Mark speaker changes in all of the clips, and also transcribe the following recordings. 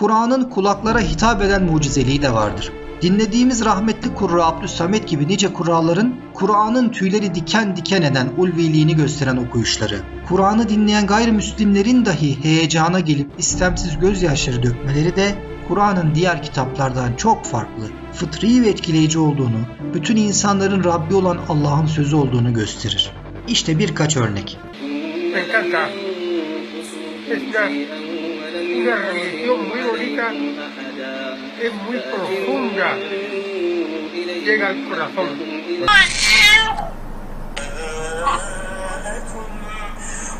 Speaker 1: Kur'an'ın kulaklara hitap eden mucizeliği de vardır. Dinlediğimiz rahmetli Kurra Abdüssamet gibi nice kurraların Kur'an'ın tüyleri diken diken eden ulviliğini gösteren okuyuşları, Kur'an'ı dinleyen gayrimüslimlerin dahi heyecana gelip istemsiz gözyaşları dökmeleri de Kur'an'ın diğer kitaplardan çok farklı, fıtri ve etkileyici olduğunu, bütün insanların Rabbi olan Allah'ın sözü olduğunu gösterir. İşte birkaç örnek.
Speaker 2: Me encanta. Es una, una religión muy bonita, es muy profunda, llega al corazón.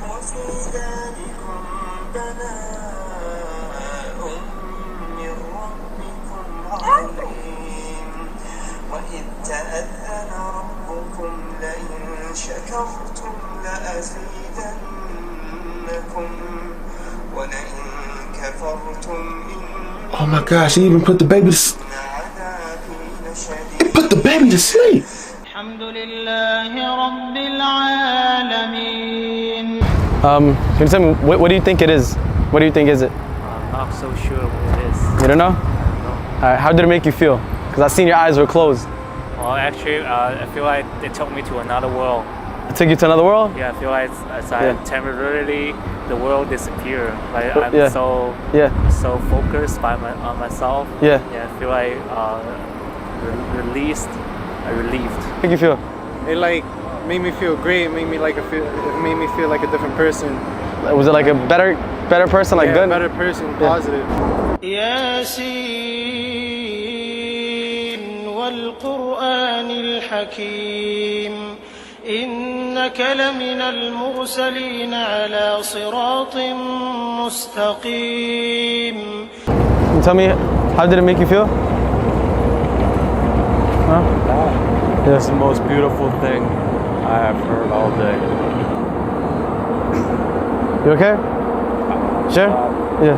Speaker 3: وفي ذلكم بلاء من ربكم عظيم وإذ تأذن ربكم لئن شكرتم لأزيدنكم
Speaker 4: Oh my gosh, he even put the baby to sleep.
Speaker 3: It
Speaker 4: put the baby to sleep.
Speaker 5: Um, can you tell me, what, what, do you think it is? What do you think is it?
Speaker 6: I'm not so sure what it is.
Speaker 5: You don't know? No. All right, how did it make you feel? Because I seen your eyes were closed.
Speaker 6: Well, actually, uh, I feel like it took me to another world
Speaker 5: It took you to another world?
Speaker 6: Yeah, I feel like it's, it's like
Speaker 5: Yeah.
Speaker 6: temporarily the world disappear. Like I'm
Speaker 5: Yeah.
Speaker 6: so
Speaker 5: Yeah,
Speaker 6: so focused by my on myself.
Speaker 5: yeah.
Speaker 6: Yeah, I feel like uh, re- released, uh, relieved.
Speaker 5: Make you feel?
Speaker 7: it like made me feel great. It made me like a feel. It made me feel like a different person.
Speaker 5: Was it like a better, better person, like
Speaker 7: yeah,
Speaker 5: good?
Speaker 7: better person, positive.
Speaker 8: ياسين والقرآن الحكيم إنك لمن المرسلين على صراط مستقيم
Speaker 5: Can you tell me how did it make you feel? Huh?
Speaker 9: It's the most beautiful thing I have heard all day.
Speaker 5: You okay? Sure? Yeah.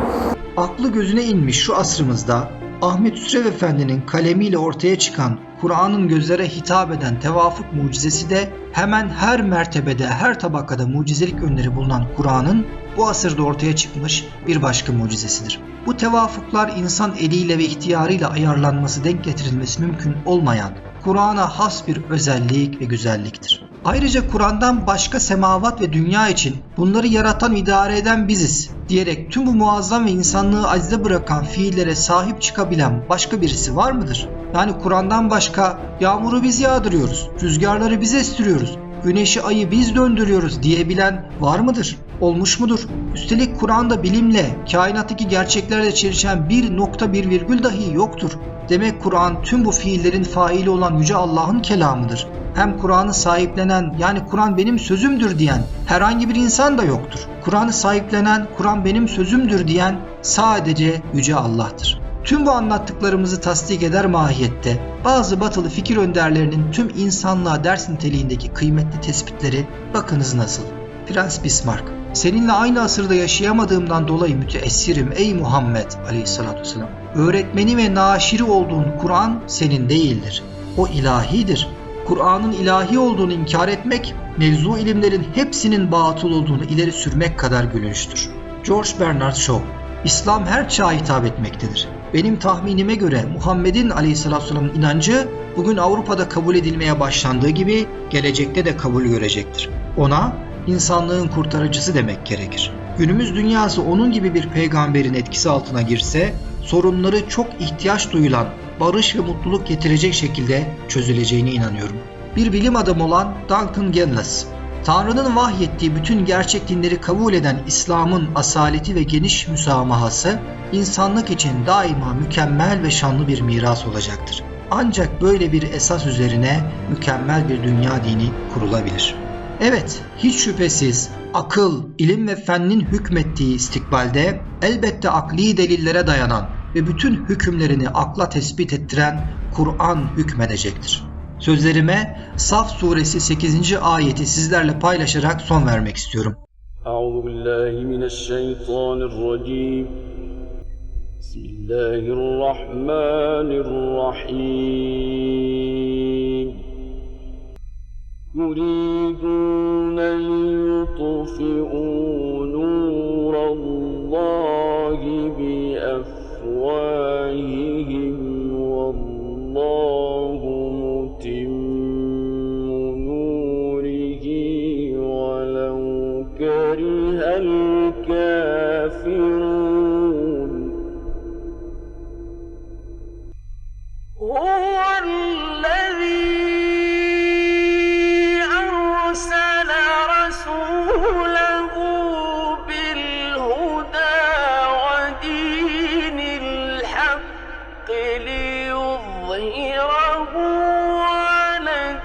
Speaker 1: Aklı gözüne inmiş şu asrımızda Ahmet Hüsrev Efendi'nin kalemiyle ortaya çıkan Kur'an'ın gözlere hitap eden tevafuk mucizesi de hemen her mertebede, her tabakada mucizelik önleri bulunan Kur'an'ın bu asırda ortaya çıkmış bir başka mucizesidir. Bu tevafuklar insan eliyle ve ihtiyarıyla ayarlanması, denk getirilmesi mümkün olmayan Kur'an'a has bir özellik ve güzelliktir. Ayrıca Kur'an'dan başka semavat ve dünya için bunları yaratan idare eden biziz diyerek tüm bu muazzam ve insanlığı acize bırakan fiillere sahip çıkabilen başka birisi var mıdır? Yani Kur'an'dan başka yağmuru biz yağdırıyoruz, rüzgarları biz estiriyoruz, güneşi ayı biz döndürüyoruz diyebilen var mıdır? Olmuş mudur? Üstelik Kur'an'da bilimle, kainattaki gerçeklerle çelişen bir nokta bir virgül dahi yoktur. Demek Kur'an tüm bu fiillerin faili olan Yüce Allah'ın kelamıdır. Hem Kur'an'ı sahiplenen yani Kur'an benim sözümdür diyen herhangi bir insan da yoktur. Kur'an'ı sahiplenen Kur'an benim sözümdür diyen sadece Yüce Allah'tır. Tüm bu anlattıklarımızı tasdik eder mahiyette bazı batılı fikir önderlerinin tüm insanlığa ders niteliğindeki kıymetli tespitleri bakınız nasıl. Prens Bismarck Seninle aynı asırda yaşayamadığımdan dolayı müteessirim ey Muhammed aleyhissalatü vesselam. Öğretmeni ve naşiri olduğun Kur'an senin değildir. O ilahidir. Kur'an'ın ilahi olduğunu inkar etmek, mevzu ilimlerin hepsinin batıl olduğunu ileri sürmek kadar gülünçtür. George Bernard Shaw İslam her çağa hitap etmektedir. Benim tahminime göre Muhammed'in aleyhissalatü vesselam'ın inancı bugün Avrupa'da kabul edilmeye başlandığı gibi gelecekte de kabul görecektir. Ona insanlığın kurtarıcısı demek gerekir. Günümüz dünyası onun gibi bir peygamberin etkisi altına girse sorunları çok ihtiyaç duyulan barış ve mutluluk getirecek şekilde çözüleceğine inanıyorum. Bir bilim adamı olan Duncan Genlis, Tanrı'nın vahyettiği bütün gerçek dinleri kabul eden İslam'ın asaleti ve geniş müsamahası insanlık için daima mükemmel ve şanlı bir miras olacaktır. Ancak böyle bir esas üzerine mükemmel bir dünya dini kurulabilir. Evet, hiç şüphesiz akıl, ilim ve fennin hükmettiği istikbalde elbette akli delillere dayanan ve bütün hükümlerini akla tespit ettiren Kur'an hükmedecektir Sözlerime Saf suresi 8. ayeti sizlerle paylaşarak son vermek istiyorum.
Speaker 10: أعوذ بالله من الشيطان الرجيم بسم الله الرحمن الرحيم يريدون ليطفئوا نور الله بأفواههم بأفواههم والله
Speaker 3: ليظهره على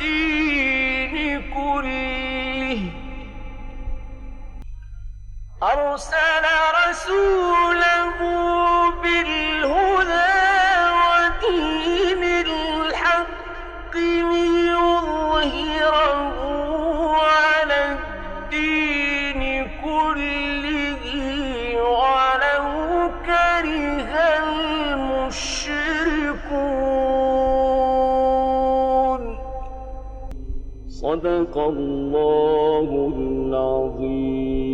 Speaker 3: الدين كله. أرسل رسوله بالهدى ودين الحق ليظهره على الدين كله ولو كره المشركون.
Speaker 10: صدق الله العظيم.